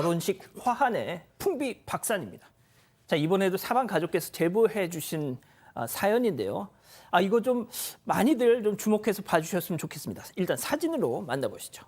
결혼식 화환의 풍비 박산입니다. 자 이번에도 사방 가족께서 제보해 주신 아, 사연인데요. 아 이거 좀 많이들 좀 주목해서 봐주셨으면 좋겠습니다. 일단 사진으로 만나보시죠.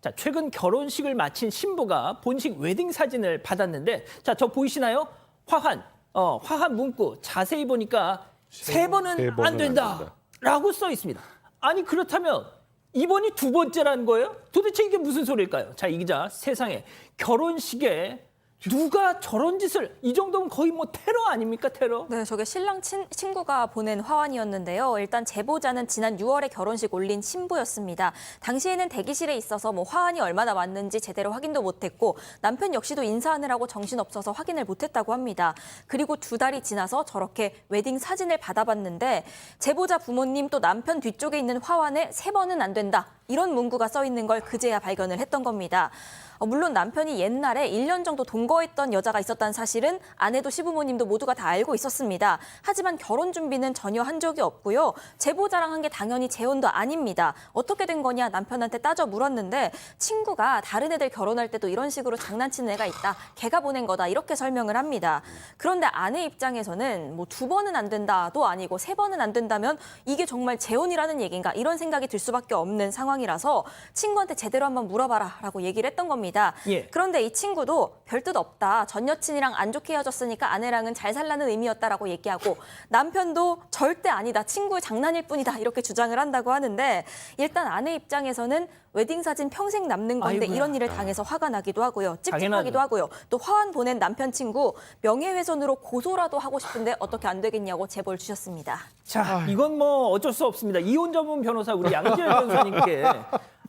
자 최근 결혼식을 마친 신부가 본식 웨딩 사진을 받았는데 자 저 보이시나요? 화환 어 화환 문구 자세히 보니까 세 번은, 세 번은 안안 된다. 된다. 라고 써 있습니다. 아니 그렇다면 이번이 두 번째라는 거예요? 도대체 이게 무슨 소리일까요? 자, 이 기자 세상에 결혼식에 누가 저런 짓을 이 정도면 거의 뭐 테러 아닙니까 테러? 네, 저게 신랑 친, 친구가 보낸 화환이었는데요. 일단 제보자는 지난 6월에 결혼식 올린 신부였습니다. 당시에는 대기실에 있어서 뭐 화환이 얼마나 왔는지 제대로 확인도 못했고 남편 역시도 인사하느라고 정신없어서 확인을 못했다고 합니다. 그리고 두 달이 지나서 저렇게 웨딩 사진을 받아봤는데 제보자 부모님 또 남편 뒤쪽에 있는 화환에 세 번은 안 된다. 이런 문구가 써 있는 걸 그제야 발견을 했던 겁니다. 어, 물론 남편이 옛날에 1년 정도 동거했던 여자가 있었다는 사실은 아내도 시부모님도 모두가 다 알고 있었습니다. 하지만 결혼 준비는 전혀 한 적이 없고요. 제보 자랑 한 게 당연히 재혼도 아닙니다. 어떻게 된 거냐 남편한테 따져 물었는데 친구가 다른 애들 결혼할 때도 이런 식으로 장난치는 애가 있다. 걔가 보낸 거다. 이렇게 설명을 합니다. 그런데 아내 입장에서는 뭐 두 번은 안 된다도 아니고 세 번은 안 된다면 이게 정말 재혼이라는 얘기인가 이런 생각이 들 수밖에 없는 상황 이라서 친구한테 제대로 한번 물어봐라라고 얘기를 했던 겁니다. 예. 그런데 이 친구도 별뜻 없다. 전 여친이랑 안 좋게 헤어졌으니까 아내랑은 잘 살라는 의미였다라고 얘기하고 남편도 절대 아니다. 친구의 장난일 뿐이다. 이렇게 주장을 한다고 하는데 일단 아내 입장에서는 웨딩 사진 평생 남는 건데 아이고야. 이런 일을 당해서 화가 나기도 하고요. 찝찝하기도 당연하죠. 하고요. 또 화환 보낸 남편 친구 명예훼손으로 고소라도 하고 싶은데 어떻게 안 되겠냐고 제보를 주셨습니다. 자, 이건 뭐 어쩔 수 없습니다. 이혼 전문 변호사 우리 양재열 변호사님께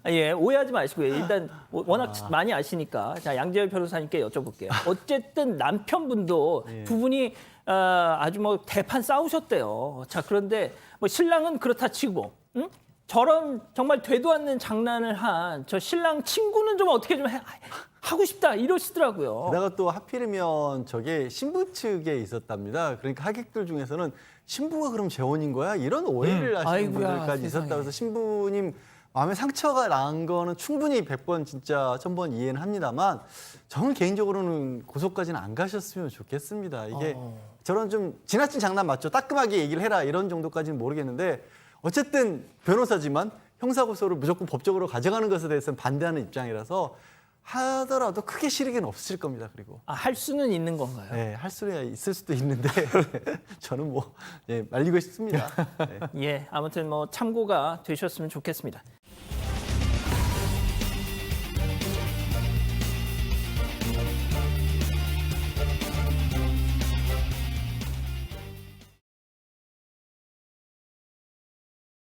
예, 오해하지 마시고요. 일단 워낙 많이 아시니까 자, 양재열 변호사님께 여쭤볼게요. 어쨌든 남편분도 두 분이 어, 아주 뭐 대판 싸우셨대요. 자, 그런데 뭐 신랑은 그렇다 치고 응? 저런 정말 되도 않는 장난을 한 저 신랑 친구는 좀 어떻게 좀 해, 하고 싶다 이러시더라고요. 게다가 또 하필이면 저게 신부 측에 있었답니다. 그러니까 하객들 중에서는 신부가 그럼 재혼인 거야? 이런 오해를 하시는 음. 아이고야, 분들까지 세상에. 있었다. 그래서 신부님 마음에 상처가 난 거는 충분히 100번 진짜 1000번 이해는 합니다만 저는 개인적으로는 고소까지는 안 가셨으면 좋겠습니다. 이게 어. 저런 좀 지나친 장난 맞죠? 따끔하게 얘기를 해라 이런 정도까지는 모르겠는데 어쨌든 변호사지만 형사고소를 무조건 법적으로 가져가는 것에 대해서는 반대하는 입장이라서 하더라도 크게 실익은 없을 겁니다. 그리고 아, 할 수는 있는 건가요? 네, 할 수야 있을 수도 있는데 저는 뭐 예, 말리고 싶습니다. 네. 예, 아무튼 뭐 참고가 되셨으면 좋겠습니다.